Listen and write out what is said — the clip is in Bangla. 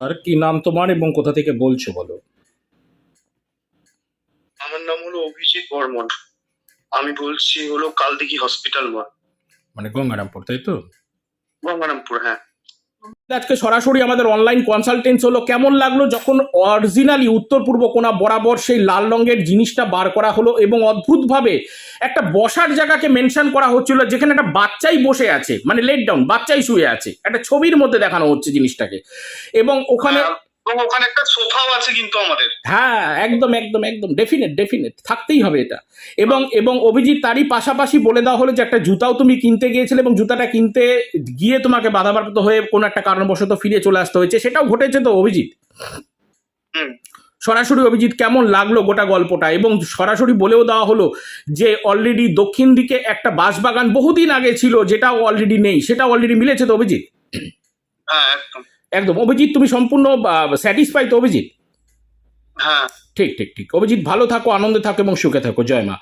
আর কি নাম তোমার এবং কোথা থেকে বলছো বলো? আমার নাম হলো অভিজিৎ বর্মন। আমি বলছি হলো কালদিঘি হসপিটাল মোড় মানে গঙ্গারামপুর তাই তো? গঙ্গারামপুর হ্যাঁ। আজকে সরাসরি আমাদের অনলাইন কনসালটেন্স হলো। কেমন লাগল? যখন অরিজিনালি উত্তর পূর্ব কোনা বরাবর সেই লাল রঙের জিনিসটা বার করা হলো এবং অদ্ভুতভাবে একটা বসার জায়গাকে মেনশন করা হচ্ছিল, যেখানে একটা বাচ্চাই বসে আছে মানে লেট ডাউন বাচ্চাই শুয়ে আছে। একটা ছবির মধ্যে দেখানো হচ্ছে জিনিসটাকে। এবং ওখানে এবং ওখানে একটা সোফাও আছে কিন্তু আমাদের। হ্যাঁ একদম একদম একদম। ডেফিনেট ডেফিনেট থাকতেই হবে এটা। এবং এবং অভিজিৎ তারই পাশাপাশি বলে দেওয়া হলো যে একটা জুতাও তুমি কিনতে গিয়েছিলে এবং জুতাটা কিনতে গিয়ে তোমাকে বাধাপ্রাপ্ত হয়ে কোনো একটা কারণবশত ফিরে চলে আসতে হয়েছে। সেটাও ঘটেছে তো অভিজিৎ? হুম। সরাসরি অভিজিৎ কেমন লাগল গোটা গল্পটা? এবং সরাসরি বলেও দেওয়া হলো যে অলরেডি দক্ষিণ দিকে একটা বাঁশবাগান বহুদিন আগে ছিল যেটাও অলরেডি নেই। সেটা অলরেডি মিলেছে তো অভিজিৎ? হ্যাঁ একদম। একদম। অভিজিৎ তুমি সম্পূর্ণ স্যাটিসফাই তো অভিজিৎ? হ্যাঁ। ঠিক ঠিক ঠিক। অভিজিৎ ভালো থাকো আনন্দে থাকো এবং সুখে থাকো। জয় মা।